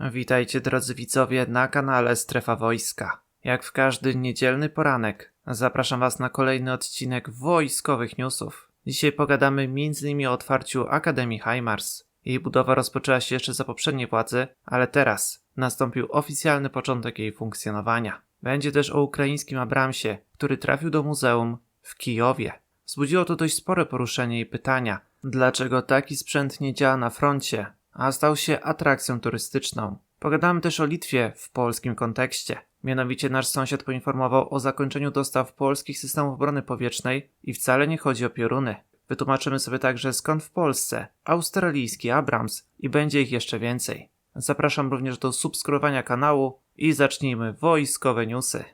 Witajcie drodzy widzowie na kanale Strefa Wojska. Jak w każdy niedzielny poranek, zapraszam Was na kolejny odcinek wojskowych newsów. Dzisiaj pogadamy m.in. o otwarciu Akademii HIMARS. Jej budowa rozpoczęła się jeszcze za poprzedniej władzy, ale teraz nastąpił oficjalny początek jej funkcjonowania. Będzie też o ukraińskim Abramsie, który trafił do muzeum w Kijowie. Wzbudziło to dość spore poruszenie i pytania, dlaczego taki sprzęt nie działa na froncie, a stał się atrakcją turystyczną. Pogadamy też o Litwie w polskim kontekście. Mianowicie nasz sąsiad poinformował o zakończeniu dostaw polskich systemów obrony powietrznej i wcale nie chodzi o pioruny. Wytłumaczymy sobie także skąd w Polsce australijski Abrams i będzie ich jeszcze więcej. Zapraszam również do subskrybowania kanału i zacznijmy wojskowe newsy.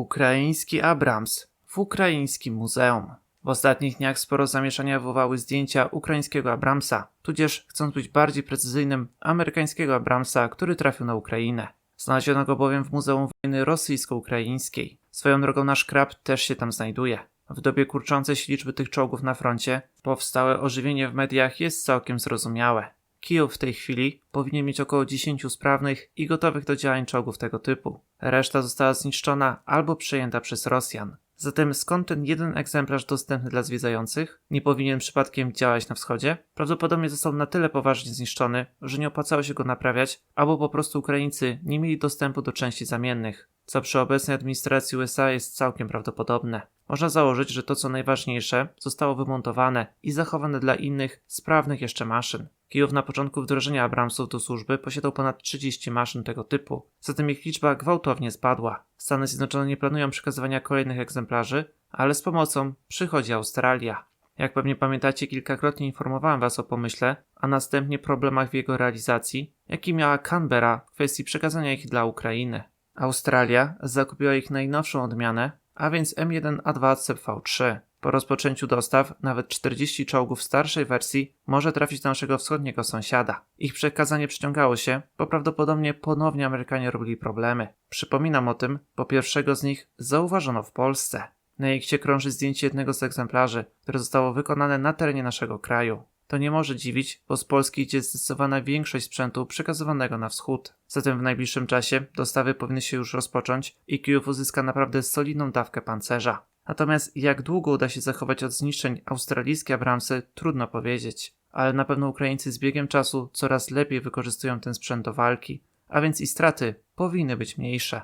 Ukraiński Abrams w ukraińskim muzeum. W ostatnich dniach sporo zamieszania wywołały zdjęcia ukraińskiego Abramsa, tudzież, chcąc być bardziej precyzyjnym, amerykańskiego Abramsa, który trafił na Ukrainę. Znaleziono go bowiem w Muzeum Wojny Rosyjsko-Ukraińskiej. Swoją drogą nasz krab też się tam znajduje. W dobie kurczącej się liczby tych czołgów na froncie, powstałe ożywienie w mediach jest całkiem zrozumiałe. Kijów w tej chwili powinien mieć około 10 sprawnych i gotowych do działań czołgów tego typu. Reszta została zniszczona albo przejęta przez Rosjan. Zatem skąd ten jeden egzemplarz dostępny dla zwiedzających nie powinien przypadkiem działać na wschodzie? Prawdopodobnie został na tyle poważnie zniszczony, że nie opłacało się go naprawiać, albo po prostu Ukraińcy nie mieli dostępu do części zamiennych, co przy obecnej administracji USA jest całkiem prawdopodobne. Można założyć, że to co najważniejsze zostało wymontowane i zachowane dla innych, sprawnych jeszcze maszyn. Kijów na początku wdrożenia Abramsów do służby posiadał ponad 30 maszyn tego typu, zatem ich liczba gwałtownie spadła. Stany Zjednoczone nie planują przekazywania kolejnych egzemplarzy, ale z pomocą przychodzi Australia. Jak pewnie pamiętacie, kilkakrotnie informowałem Was o pomyśle, a następnie problemach w jego realizacji, jaki miała Canberra w kwestii przekazania ich dla Ukrainy. Australia zakupiła ich najnowszą odmianę, a więc M1A2 CV3. Po rozpoczęciu dostaw nawet 40 czołgów starszej wersji może trafić do naszego wschodniego sąsiada. Ich przekazanie przyciągało się, bo prawdopodobnie ponownie Amerykanie robili problemy. Przypominam o tym, bo pierwszego z nich zauważono w Polsce. Na X krąży zdjęcie jednego z egzemplarzy, które zostało wykonane na terenie naszego kraju. To nie może dziwić, bo z Polski idzie zdecydowana większość sprzętu przekazywanego na wschód. Zatem w najbliższym czasie dostawy powinny się już rozpocząć i Kijów uzyska naprawdę solidną dawkę pancerza. Natomiast jak długo uda się zachować od zniszczeń australijskie Abramsy, trudno powiedzieć. Ale na pewno Ukraińcy z biegiem czasu coraz lepiej wykorzystują ten sprzęt do walki, a więc i straty powinny być mniejsze.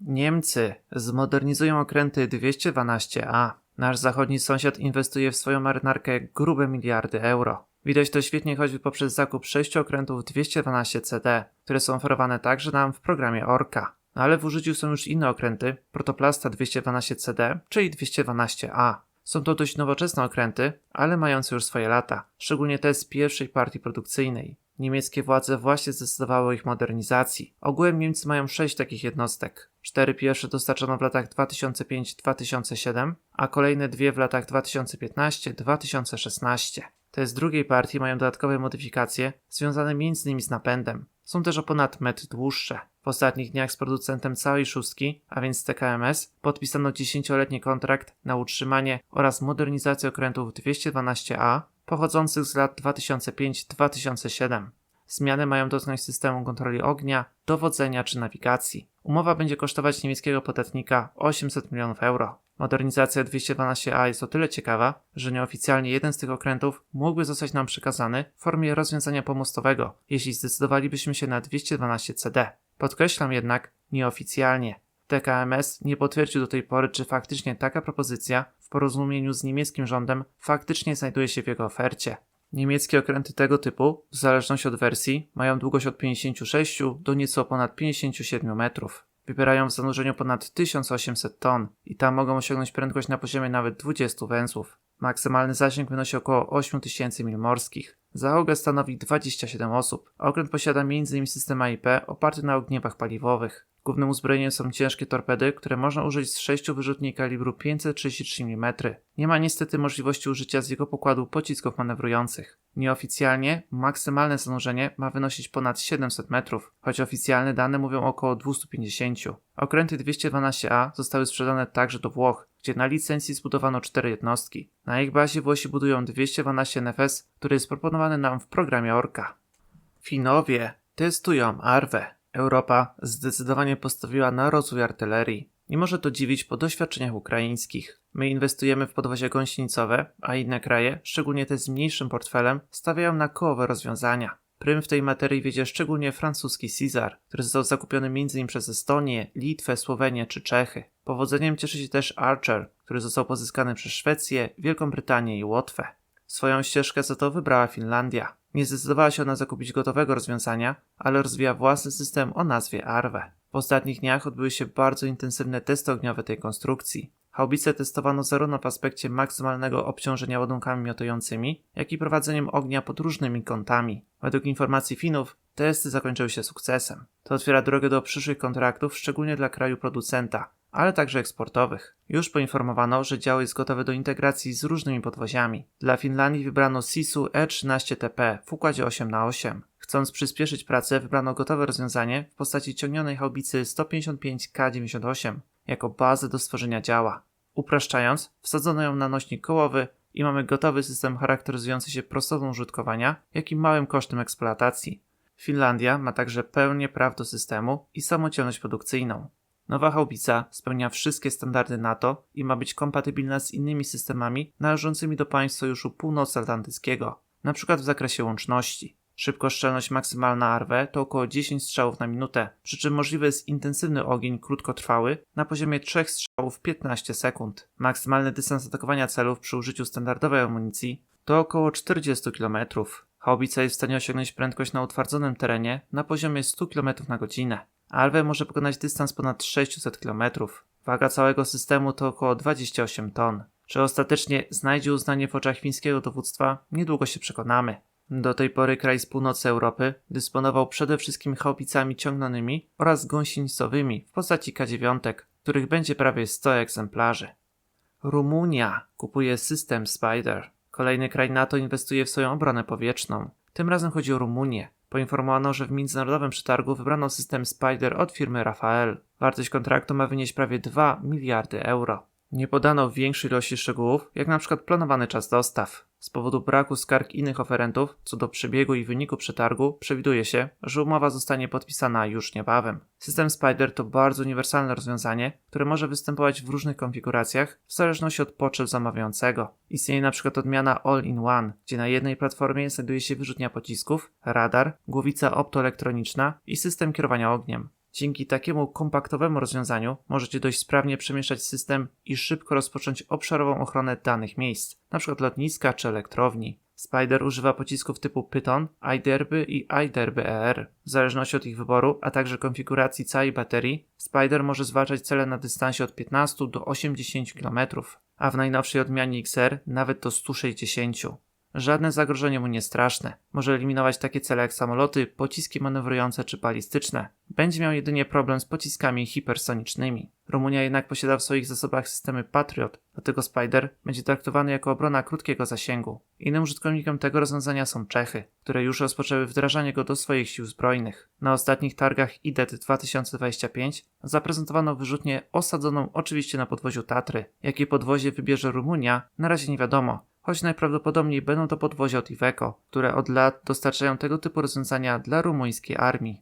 Niemcy zmodernizują okręty 212A. Nasz zachodni sąsiad inwestuje w swoją marynarkę grube miliardy euro. Widać to świetnie choćby poprzez zakup sześciu okrętów 212 CD, które są oferowane także nam w programie Orca. No ale w użyciu są już inne okręty, Protoplasta 212 CD, czyli 212A. Są to dość nowoczesne okręty, ale mające już swoje lata, szczególnie te z pierwszej partii produkcyjnej. Niemieckie władze właśnie zdecydowały o ich modernizacji. Ogółem Niemcy mają sześć takich jednostek. Cztery pierwsze dostarczono w latach 2005-2007, a kolejne dwie w latach 2015-2016. Te z drugiej partii mają dodatkowe modyfikacje związane m.in. z napędem. Są też o ponad metr dłuższe. W ostatnich dniach z producentem całej szóstki, a więc TKMS, podpisano 10-letni kontrakt na utrzymanie oraz modernizację okrętów 212A pochodzących z lat 2005-2007. Zmiany mają dotknąć systemu kontroli ognia, dowodzenia czy nawigacji. Umowa będzie kosztować niemieckiego podatnika 800 milionów euro. Modernizacja 212A jest o tyle ciekawa, że nieoficjalnie jeden z tych okrętów mógłby zostać nam przekazany w formie rozwiązania pomostowego, jeśli zdecydowalibyśmy się na 212 CD. Podkreślam jednak nieoficjalnie. TKMS nie potwierdził do tej pory, czy faktycznie taka propozycja w porozumieniu z niemieckim rządem faktycznie znajduje się w jego ofercie. Niemieckie okręty tego typu, w zależności od wersji, mają długość od 56 do nieco ponad 57 metrów. Wybierają w zanurzeniu ponad 1800 ton i tam mogą osiągnąć prędkość na poziomie nawet 20 węzłów. Maksymalny zasięg wynosi około 8000 mil morskich. Załogę stanowi 27 osób. Okręt posiada m.in. system AIP oparty na ogniewach paliwowych. Głównym uzbrojeniem są ciężkie torpedy, które można użyć z sześciu wyrzutni kalibru 533 mm. Nie ma niestety możliwości użycia z jego pokładu pocisków manewrujących. Nieoficjalnie maksymalne zanurzenie ma wynosić ponad 700 metrów, choć oficjalne dane mówią około 250. Okręty 212A zostały sprzedane także do Włoch, gdzie na licencji zbudowano cztery jednostki. Na ich bazie Włosi budują 212 NFS, który jest proponowany nam w programie Orca. Finowie testują Arwę. Europa zdecydowanie postawiła na rozwój artylerii. Nie może to dziwić po doświadczeniach ukraińskich. My inwestujemy w podwozia gąsienicowe, a inne kraje, szczególnie te z mniejszym portfelem, stawiają na kołowe rozwiązania. Prym w tej materii wiedzie szczególnie francuski Cesar, który został zakupiony m.in. przez Estonię, Litwę, Słowenię czy Czechy. Powodzeniem cieszy się też Archer, który został pozyskany przez Szwecję, Wielką Brytanię i Łotwę. Swoją ścieżkę za to wybrała Finlandia. Nie zdecydowała się ona zakupić gotowego rozwiązania, ale rozwija własny system o nazwie Arwe. W ostatnich dniach odbyły się bardzo intensywne testy ogniowe tej konstrukcji. Haubice testowano zarówno w aspekcie maksymalnego obciążenia ładunkami miotującymi, jak i prowadzeniem ognia pod różnymi kątami. Według informacji Finów testy zakończyły się sukcesem. To otwiera drogę do przyszłych kontraktów, szczególnie dla kraju producenta, ale także eksportowych. Już poinformowano, że dział jest gotowy do integracji z różnymi podwoziami. Dla Finlandii wybrano Sisu E13TP w układzie 8x8. Chcąc przyspieszyć pracę, wybrano gotowe rozwiązanie w postaci ciągnionej haubicy 155K98 jako bazę do stworzenia działa. Upraszczając, wsadzono ją na nośnik kołowy i mamy gotowy system charakteryzujący się prostotą użytkowania, jak i małym kosztem eksploatacji. Finlandia ma także pełnię praw do systemu i samodzielność produkcyjną. Nowa haubica spełnia wszystkie standardy NATO i ma być kompatybilna z innymi systemami należącymi do państw Sojuszu Północnoatlantyckiego, np. w zakresie łączności. Szybkoszczelność maksymalna ARWE to około 10 strzałów na minutę, przy czym możliwy jest intensywny ogień krótkotrwały na poziomie 3 strzałów 15 sekund. Maksymalny dystans atakowania celów przy użyciu standardowej amunicji to około 40 km. Haubica jest w stanie osiągnąć prędkość na utwardzonym terenie na poziomie 100 km na godzinę. Alwe może pokonać dystans ponad 600 km. Waga całego systemu to około 28 ton. Czy ostatecznie znajdzie uznanie w oczach fińskiego dowództwa, niedługo się przekonamy. Do tej pory kraj z północy Europy dysponował przede wszystkim chałupicami ciągnonymi oraz gąsienicowymi w postaci K9, których będzie prawie 100 egzemplarzy. Rumunia kupuje system Spider. Kolejny kraj NATO inwestuje w swoją obronę powietrzną. Tym razem chodzi o Rumunię. Poinformowano, że w międzynarodowym przetargu wybrano system Spider od firmy Rafael. Wartość kontraktu ma wynieść prawie 2 miliardy euro. Nie podano większej ilości szczegółów, jak na przykład planowany czas dostaw. Z powodu braku skarg innych oferentów co do przebiegu i wyniku przetargu przewiduje się, że umowa zostanie podpisana już niebawem. System Spider to bardzo uniwersalne rozwiązanie, które może występować w różnych konfiguracjach w zależności od potrzeb zamawiającego. Istnieje przykład odmiana All-in-One, gdzie na jednej platformie znajduje się wyrzutnia pocisków, radar, głowica optoelektroniczna i system kierowania ogniem. Dzięki takiemu kompaktowemu rozwiązaniu możecie dość sprawnie przemieszczać system i szybko rozpocząć obszarową ochronę danych miejsc, np. lotniska czy elektrowni. Spider używa pocisków typu Python, iDerby i iDerby ER. W zależności od ich wyboru, a także konfiguracji całej baterii, Spider może zwalczać cele na dystansie od 15 do 80 km, a w najnowszej odmianie XR nawet do 160 Żadne zagrożenie mu nie straszne. Może eliminować takie cele jak samoloty, pociski manewrujące czy balistyczne. Będzie miał jedynie problem z pociskami hipersonicznymi. Rumunia jednak posiada w swoich zasobach systemy Patriot, dlatego Spider będzie traktowany jako obrona krótkiego zasięgu. Innym użytkownikiem tego rozwiązania są Czechy, które już rozpoczęły wdrażanie go do swoich sił zbrojnych. Na ostatnich targach IDET 2025 zaprezentowano wyrzutnię osadzoną oczywiście na podwoziu Tatry. Jakie podwozie wybierze Rumunia, na razie nie wiadomo, choć najprawdopodobniej będą to podwozia od Iveco, które od lat dostarczają tego typu rozwiązania dla rumuńskiej armii.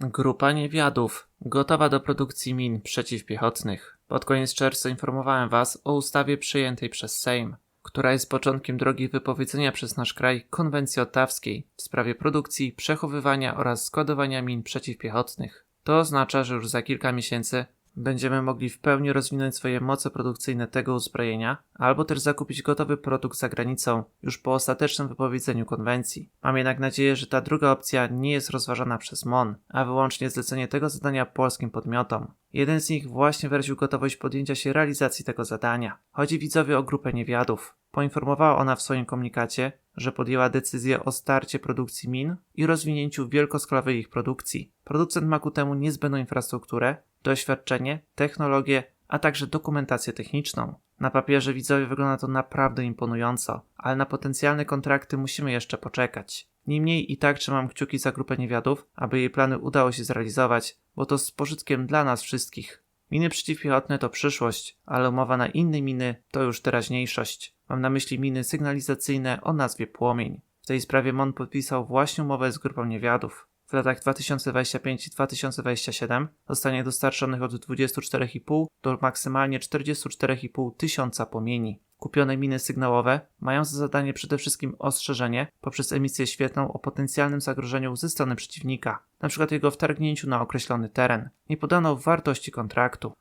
Grupa niewiadów, gotowa do produkcji min przeciwpiechotnych. Pod koniec czerwca informowałem Was o ustawie przyjętej przez Sejm, która jest początkiem drogi wypowiedzenia przez nasz kraj konwencji ottawskiej w sprawie produkcji, przechowywania oraz składowania min przeciwpiechotnych. To oznacza, że już za kilka miesięcy będziemy mogli w pełni rozwinąć swoje moce produkcyjne tego uzbrojenia, albo też zakupić gotowy produkt za granicą już po ostatecznym wypowiedzeniu konwencji. Mam jednak nadzieję, że ta druga opcja nie jest rozważana przez MON, a wyłącznie zlecenie tego zadania polskim podmiotom. Jeden z nich właśnie wyraził gotowość podjęcia się realizacji tego zadania. Chodzi widzowie o grupę niewiadów. Poinformowała ona w swoim komunikacie, że podjęła decyzję o starcie produkcji min i rozwinięciu wielkoskalowej ich produkcji. Producent ma ku temu niezbędną infrastrukturę, doświadczenie, technologię, a także dokumentację techniczną. Na papierze widzowie wygląda to naprawdę imponująco, ale na potencjalne kontrakty musimy jeszcze poczekać. Niemniej i tak trzymam kciuki za grupę niewiadów, aby jej plany udało się zrealizować, bo to z pożytkiem dla nas wszystkich. Miny przeciwpiechotne to przyszłość, ale umowa na inne miny to już teraźniejszość. Mam na myśli miny sygnalizacyjne o nazwie Płomień. W tej sprawie MON podpisał właśnie umowę z grupą niewiadów. W latach 2025 i 2027 zostanie dostarczonych od 24,5 do maksymalnie 44,5 tysiąca płomieni. Kupione miny sygnałowe mają za zadanie przede wszystkim ostrzeżenie poprzez emisję świetlną o potencjalnym zagrożeniu ze strony przeciwnika, np. jego wtargnięciu na określony teren. Nie podano wartości kontraktu.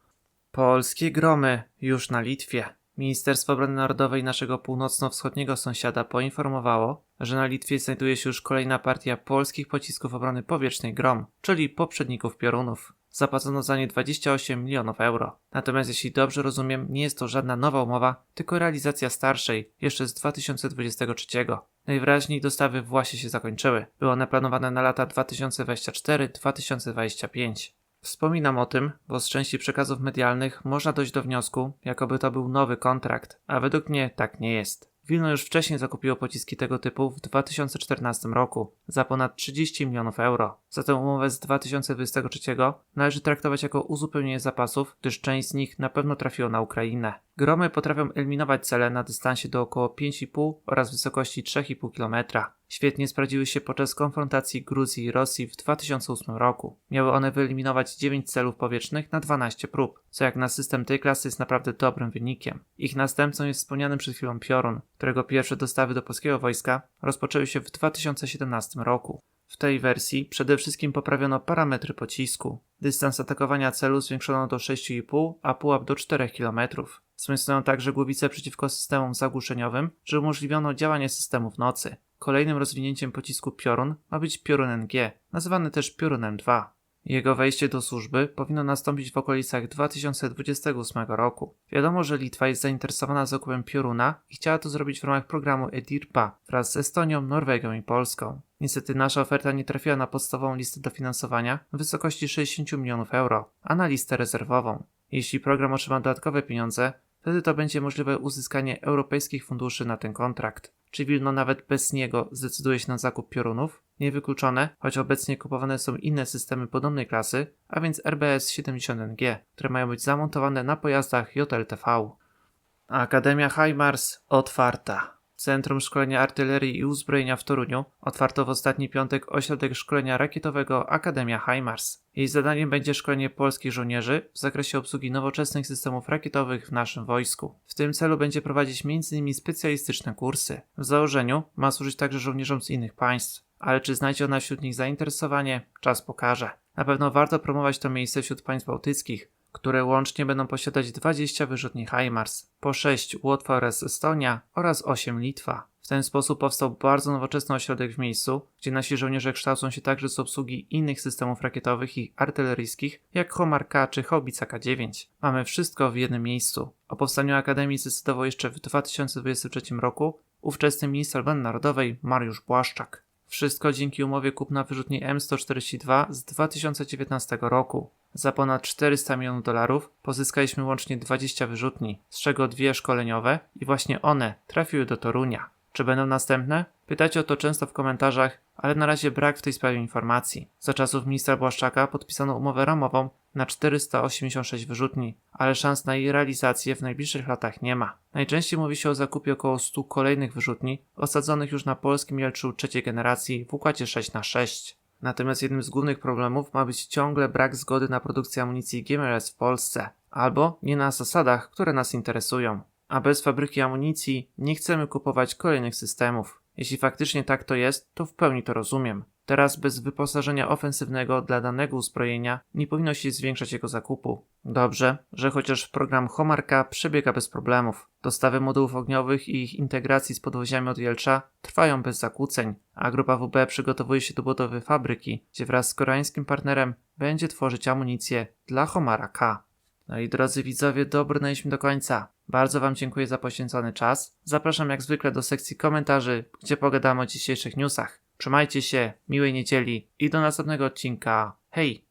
Polskie gromy już na Litwie. Ministerstwo Obrony Narodowej naszego północno-wschodniego sąsiada poinformowało, że na Litwie znajduje się już kolejna partia polskich pocisków obrony powietrznej Grom, czyli poprzedników piorunów. Zapłacono za nie 28 milionów euro. Natomiast jeśli dobrze rozumiem, nie jest to żadna nowa umowa, tylko realizacja starszej, jeszcze z 2023. Najwyraźniej dostawy właśnie się zakończyły. Były one planowane na lata 2024-2025. Wspominam o tym, bo z części przekazów medialnych można dojść do wniosku, jakoby to był nowy kontrakt, a według mnie tak nie jest. Wilno już wcześniej zakupiło pociski tego typu w 2014 roku za ponad 30 milionów euro. Za tę umowę z 2023 należy traktować jako uzupełnienie zapasów, gdyż część z nich na pewno trafiło na Ukrainę. Gromy potrafią eliminować cele na dystansie do około 5,5 oraz wysokości 3,5 km. Świetnie sprawdziły się podczas konfrontacji Gruzji i Rosji w 2008 roku. Miały one wyeliminować 9 celów powietrznych na 12 prób, co jak na system tej klasy jest naprawdę dobrym wynikiem. Ich następcą jest wspomniany przed chwilą Piorun, którego pierwsze dostawy do polskiego wojska rozpoczęły się w 2017 roku. W tej wersji przede wszystkim poprawiono parametry pocisku. Dystans atakowania celu zwiększono do 6,5, a pułap do 4 km. Wzmocniono także głowice przeciwko systemom zagłuszeniowym, że umożliwiono działanie systemu w nocy. Kolejnym rozwinięciem pocisku Piorun ma być Piorun NG, nazywany też Piorunem 2. Jego wejście do służby powinno nastąpić w okolicach 2028 roku. Wiadomo, że Litwa jest zainteresowana zakupem Pioruna i chciała to zrobić w ramach programu EDIRPA wraz z Estonią, Norwegią i Polską. Niestety nasza oferta nie trafiła na podstawową listę dofinansowania w wysokości 60 milionów euro, a na listę rezerwową. Jeśli program otrzyma dodatkowe pieniądze, wtedy to będzie możliwe uzyskanie europejskich funduszy na ten kontrakt. Czy Wilno nawet bez niego zdecyduje się na zakup piorunów? Niewykluczone, choć obecnie kupowane są inne systemy podobnej klasy, a więc RBS-70NG, które mają być zamontowane na pojazdach JLTV. Akademia HIMARS otwarta. Centrum Szkolenia Artylerii i Uzbrojenia w Toruniu otwarto w ostatni piątek ośrodek szkolenia rakietowego Akademia HIMARS. Jej zadaniem będzie szkolenie polskich żołnierzy w zakresie obsługi nowoczesnych systemów rakietowych w naszym wojsku. W tym celu będzie prowadzić m.in. specjalistyczne kursy. W założeniu ma służyć także żołnierzom z innych państw, ale czy znajdzie ona wśród nich zainteresowanie, czas pokaże. Na pewno warto promować to miejsce wśród państw bałtyckich, które łącznie będą posiadać 20 wyrzutni HIMARS, po 6 Łotwa oraz Estonia oraz 8 Litwa. W ten sposób powstał bardzo nowoczesny ośrodek w miejscu, gdzie nasi żołnierze kształcą się także z obsługi innych systemów rakietowych i artyleryjskich, jak Homar K czy Haubica K9. Mamy wszystko w jednym miejscu. O powstaniu Akademii zdecydował jeszcze w 2023 roku ówczesny minister obrony narodowej Mariusz Błaszczak. Wszystko dzięki umowie kupna wyrzutni M142 z 2019 roku. Za ponad 400 milionów dolarów pozyskaliśmy łącznie 20 wyrzutni, z czego dwie szkoleniowe i właśnie one trafiły do Torunia. Czy będą następne? Pytacie o to często w komentarzach, ale na razie brak w tej sprawie informacji. Za czasów ministra Błaszczaka podpisano umowę ramową na 486 wyrzutni, ale szans na jej realizację w najbliższych latach nie ma. Najczęściej mówi się o zakupie około 100 kolejnych wyrzutni, osadzonych już na polskim Jelczu trzeciej generacji w układzie 6 na 6 Natomiast jednym z głównych problemów ma być ciągle brak zgody na produkcję amunicji GMLS w Polsce, albo nie na zasadach, które nas interesują. A bez fabryki amunicji nie chcemy kupować kolejnych systemów. Jeśli faktycznie tak to jest, to w pełni to rozumiem. Teraz bez wyposażenia ofensywnego dla danego uzbrojenia nie powinno się zwiększać jego zakupu. Dobrze, że chociaż program Homarka przebiega bez problemów. Dostawy modułów ogniowych i ich integracji z podwoziami od Jelcza trwają bez zakłóceń, a grupa WB przygotowuje się do budowy fabryki, gdzie wraz z koreańskim partnerem będzie tworzyć amunicję dla Homara K. No i drodzy widzowie, dobrnęliśmy do końca. Bardzo Wam dziękuję za poświęcony czas. Zapraszam jak zwykle do sekcji komentarzy, gdzie pogadamy o dzisiejszych newsach. Trzymajcie się, miłej niedzieli i do następnego odcinka. Hej!